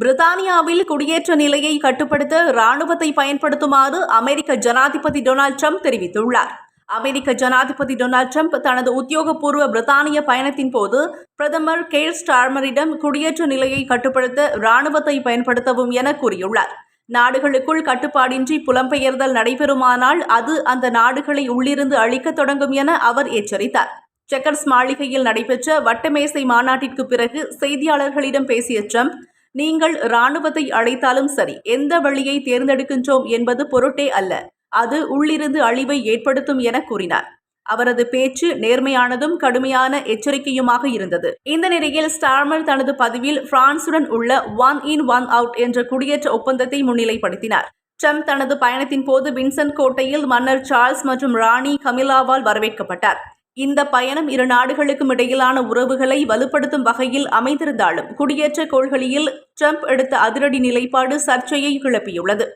பிரித்தானியாவில் குடியேற்ற நிலையை கட்டுப்படுத்த ராணுவத்தை பயன்படுத்துமாறு அமெரிக்க ஜனாதிபதி டொனால்ட் ட்ரம்ப் தெரிவித்துள்ளார். அமெரிக்க ஜனாதிபதி டொனால்ட் ட்ரம்ப் தனது உத்தியோகபூர்வ பிரித்தானிய பயணத்தின் போது பிரதமர் கேர் ஸ்டார்மரிடம் குடியேற்ற நிலையை கட்டுப்படுத்த ராணுவத்தை பயன்படுத்தவும் என கூறியுள்ளார். நாடுகளுக்குள் கட்டுப்பாடின்றி புலம்பெயர்தல் நடைபெறுமானால் அது அந்த நாடுகளை உள்ளிருந்து அழிக்கத் தொடங்கும் என அவர் எச்சரித்தார். செக்கர்ஸ் மாளிகையில் நடைபெற்ற வட்டமேசை மாநாட்டிற்கு பிறகு செய்தியாளர்களிடம் பேசிய ட்ரம்ப் நீங்கள் இராணுவத்தை அழைத்தாலும் சரி எந்த வழியை தேர்ந்தெடுக்கின்றோம் என்பது பொருட்டே அல்ல அது உள்ளிருந்து அழிவை ஏற்படுத்தும் என கூறினார். அவரது பேச்சு நேர்மையானதும் கடுமையான எச்சரிக்கையுமாக இருந்தது. இந்த நிலையில் ஸ்டார்மர் தனது பதிவில் பிரான்சுடன் உள்ள ஒன் இன் ஒன் அவுட் என்ற குடியேற்ற ஒப்பந்தத்தை முன்னிலைப்படுத்தினார். ட்ரம்ப் தனது பயணத்தின் போது வின்சென்ட் கோட்டையில் மன்னர் சார்ல்ஸ் மற்றும் ராணி கமிலாவால் வரவேற்கப்பட்டார். இந்த பயணம் இரு நாடுகளுக்கும் இடையிலான உறவுகளை வலுப்படுத்தும் வகையில் அமைந்திருந்தாலும் குடியேற்ற கொள்கையில் ட்ரம்ப் எடுத்த அதிரடி நிலைப்பாடு சர்ச்சையை கிளப்பியுள்ளது.